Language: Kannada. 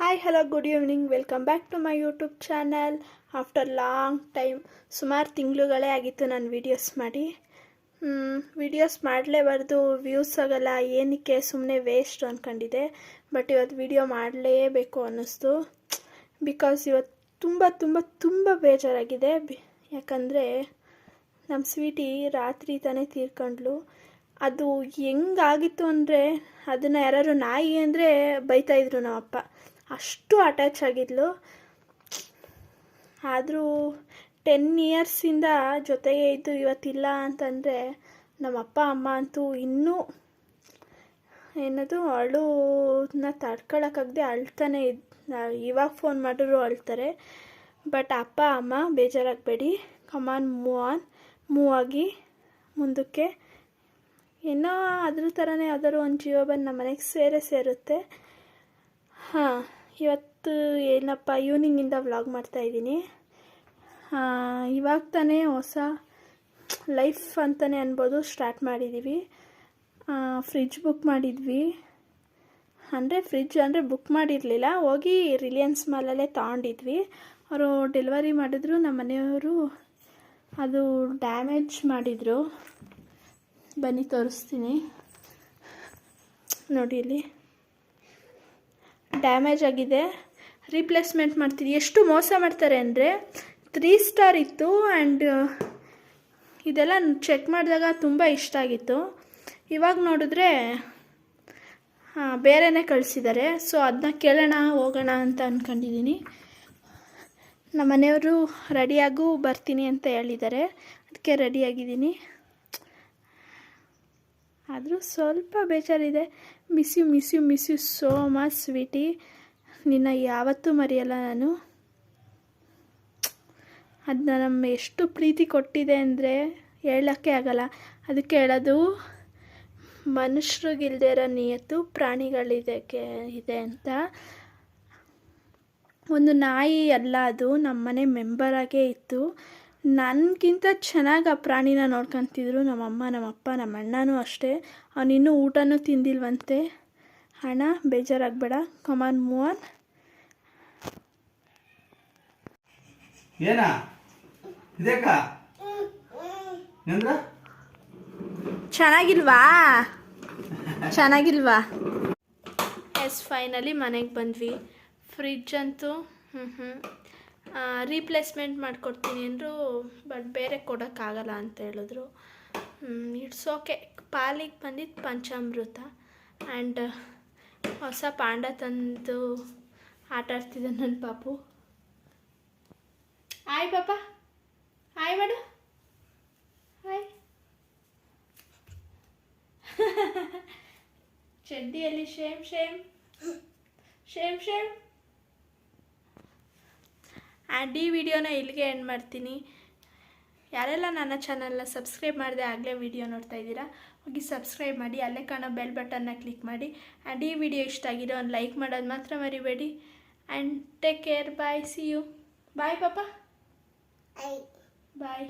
Hi hello good evening welcome back to my YouTube channel after long time ಸುಮಾರು ತಿಂಗಳುಗಳೇ ಆಗಿತ್ತು ನಾನು ವೀಡಿಯೋಸ್ ಮಾಡಿ. ವೀಡಿಯೋಸ್ ಮಾಡಲೇಬಾರ್ದು ವ್ಯೂಸ್ ಆಗಲ್ಲ ಏನಕ್ಕೆ ಸುಮ್ಮನೆ ವೇಸ್ಟ್ ಅಂದ್ಕೊಂಡಿದ್ದೆ ಬಟ್ ಇವತ್ತು ವೀಡಿಯೋ ಮಾಡಲೇಬೇಕು ಅನ್ನಿಸ್ತು. ಬಿಕಾಸ್ ಇವತ್ತು ತುಂಬ ತುಂಬ ತುಂಬ ಬೇಜಾರಾಗಿದೆ. ಯಾಕಂದರೆ ನಮ್ಮ ಸ್ವೀಟಿ ರಾತ್ರಿ ತಾನೇ ತೀರ್ಕೊಂಡ್ಲು. ಅದು ಹೆಂಗಾಗಿತ್ತು ಅಂದರೆ, ಅದನ್ನು ಯಾರು ನಾಯಿ ಅಂದರೆ ಬೈತಾಯಿದ್ರು ನಮ್ಮಪ್ಪ. ಅಷ್ಟು ಅಟ್ಯಾಚ್ ಆಗಿದ್ಲು. ಆದರೂ ಟೆನ್ ಇಯರ್ಸಿಂದ ಜೊತೆಗೆ ಇದ್ದು ಇವತ್ತಿಲ್ಲ ಅಂತಂದರೆ ನಮ್ಮ ಅಪ್ಪ, ಅಮ್ಮ ಅಂತೂ ಇನ್ನೂ ಏನದು, ಅಳುನ ತಡ್ಕೊಳಕ್ಕಾಗದೆ ಅಳ್ತಾನೆ ಇದ್, ಇವಾಗ ಫೋನ್ ಮಾಡಿದ್ರು ಅಳ್ತಾರೆ. ಬಟ್ ಅಪ್ಪ, ಅಮ್ಮ ಬೇಜಾರಾಗಬೇಡಿ. Come on move on move ಆಗಿ ಮುಂದಕ್ಕೆ. ಏನೋ ಅದ್ರ ಥರನೇ ಯಾವ್ದಾದ್ರು ಒಂದು ಜೀವ ಬಂದು ನಮ್ಮ ಮನೆಗೆ ಸೇರೇ ಸೇರುತ್ತೆ. ಹಾಂ. ಇವತ್ತು ಏನಪ್ಪ ಈವ್ನಿಂಗಿಂದ ವ್ಲಾಗ್ ಮಾಡ್ತಾಯಿದ್ದೀನಿ ಇವಾಗ ತಾನೇ ಹೊಸ ಲೈಫ್ ಅಂತಲೇ ಅನ್ಬೋದು ಸ್ಟಾರ್ಟ್ ಮಾಡಿದ್ದೀವಿ ಫ್ರಿಜ್ ಬುಕ್ ಮಾಡಿದ್ವಿ. ಅಂದರೆ ಫ್ರಿಜ್ ಅಂದರೆ ಬುಕ್ ಮಾಡಿರಲಿಲ್ಲ, ಹೋಗಿ ರಿಲಯನ್ಸ್ ಮಾಲಲ್ಲೇ ತಗೊಂಡಿದ್ವಿ. ಅವರು ಡೆಲಿವರಿ ಮಾಡಿದ್ರು, ನಮ್ಮ ಮನೆಯವರು ಅದು ಡ್ಯಾಮೇಜ್ ಮಾಡಿದರು. ಬನ್ನಿ ತೋರಿಸ್ತೀನಿ. ನೋಡಿ ಇಲ್ಲಿ. ಡ್ಯಾಮೇಜ್ ಆಗಿದೆ. ರೀಪ್ಲೇಸ್ಮೆಂಟ್ ಮಾಡ್ತೀನಿ ಎಷ್ಟು ಮೋಸ ಮಾಡ್ತಾರೆ ಅಂದರೆ ತ್ರೀ ಸ್ಟಾರ್ ಇತ್ತು ಆ್ಯಂಡ್ ಇದೆಲ್ಲ ಚೆಕ್ ಮಾಡಿದಾಗ ತುಂಬ ಇಷ್ಟ ಆಗಿತ್ತು. ಇವಾಗ ನೋಡಿದ್ರೆ, ಹಾಂ, ಬೇರೆನೇ ಕಳಿಸಿದ್ದಾರೆ. ಸೊ ಅದನ್ನ ಕೇಳೋಣ, ಹೋಗೋಣ ಅಂತ ಅಂದ್ಕೊಂಡಿದ್ದೀನಿ ನಮ್ಮ ಮನೆಯವರು ರೆಡಿಯಾಗೂ ಬರ್ತೀನಿ ಅಂತ ಹೇಳಿದ್ದಾರೆ. ಅದಕ್ಕೆ ರೆಡಿಯಾಗಿದ್ದೀನಿ ಆದರೂ ಸ್ವಲ್ಪ ಬೇಜಾರಿದೆ. Miss you miss you miss you so much sweetie ನಿನ್ನ ಯಾವತ್ತೂ ಮರೆಯಲ್ಲ ನಾನು. ಅದನ್ನ ನಮ್ಮ ಎಷ್ಟು ಪ್ರೀತಿ ಕೊಟ್ಟಿದೆ ಅಂದರೆ ಹೇಳೋಕ್ಕೆ ಆಗಲ್ಲ. ಅದಕ್ಕೆ ಹೇಳೋದು, ಮನುಷ್ಯರಿಗಿಲ್ದೇ ಇರೋ ನಿಯತ್ತು ಪ್ರಾಣಿಗಳಿದಕ್ಕೆ ಇದೆ ಅಂತ. ಒಂದು ನಾಯಿ ಅಲ್ಲ ಅದು, ನಮ್ಮನೆ ಮೆಂಬರಾಗೇ ಇತ್ತು. ನನಗಿಂತ ಚೆನ್ನಾಗಿ ಆ ಪ್ರಾಣಿನ ನೋಡ್ಕೊತಿದ್ರು. ನಮ್ಮಮ್ಮ ನಮ್ಮಪ್ಪ ನಮ್ಮ ಅಣ್ಣನೂ ಅಷ್ಟೇ ಅವನಿನ್ನೂ ಊಟನೂ ತಿಂದಿಲ್ವಂತೆ. ಹಣ ಬೇಜಾರಾಗಬೇಡ. ಕಮಾನ್ ಮೂವನ್ ಏನ? ಇದೇಕ ಚೆನ್ನಾಗಿಲ್ವಾ? ಚೆನ್ನಾಗಿಲ್ವಾ? ಎಸ್ ಫೈನಲಿ ಮನೆಗೆ ಬಂದ್ವಿ. ಫ್ರಿಜ್ ಅಂತೂ ಹ್ಞೂ ಹ್ಞೂ ರೀಪ್ಲೇಸ್ಮೆಂಟ್ ಮಾಡಿಕೊಡ್ತೀನಿ ಅಂದರು ಬಟ್ ಬೇರೆ ಕೊಡೋಕ್ಕಾಗಲ್ಲ ಅಂತ ಹೇಳಿದ್ರು. ಇಟ್ಸ್ ಓಕೆ ಪಾಲಿಗೆ ಬಂದಿದ್ದು ಪಂಚಾಮೃತ ಆ್ಯಂಡ್ ಹೊಸ ಪಾಂಡ ತಂದು ಆಟ ಆಡ್ತಿದ್ದೆ ನನ್ನ ಪಾಪು. ಆಯ್ ಪಾಪ. ಆಯ್ ಮಾಡು. Hi ಚಡ್ಡಿಯಲ್ಲಿ shame shame shame shame and ಈ ವಿಡಿಯೋನ ಇಲ್ಲಿಗೆ ಎಂಡ್ ಮಾಡ್ತೀನಿ. ಯಾರೆಲ್ಲ ನನ್ನ ಚಾನಲ್ನ ಸಬ್ಸ್ಕ್ರೈಬ್ ಮಾಡಿದೆ ಆಗಲೇ ವಿಡಿಯೋ ನೋಡ್ತಾ ಇದ್ದೀರಾ ಹೋಗಿ ಸಬ್ಸ್ಕ್ರೈಬ್ ಮಾಡಿ ಅಲ್ಲೇ ಕಾಣೋ ಬೆಲ್ ಬಟನ್ನ ಕ್ಲಿಕ್ ಮಾಡಿ. ಆ್ಯಂಡ್ ಈ ವಿಡಿಯೋ ಇಷ್ಟ ಆಗಿದೆ ಒಂದು ಲೈಕ್ ಮಾಡೋದು ಮಾತ್ರ ಮರಿಬೇಡಿ. And take care bye see you bye ಪಾಪ ಬಾಯ್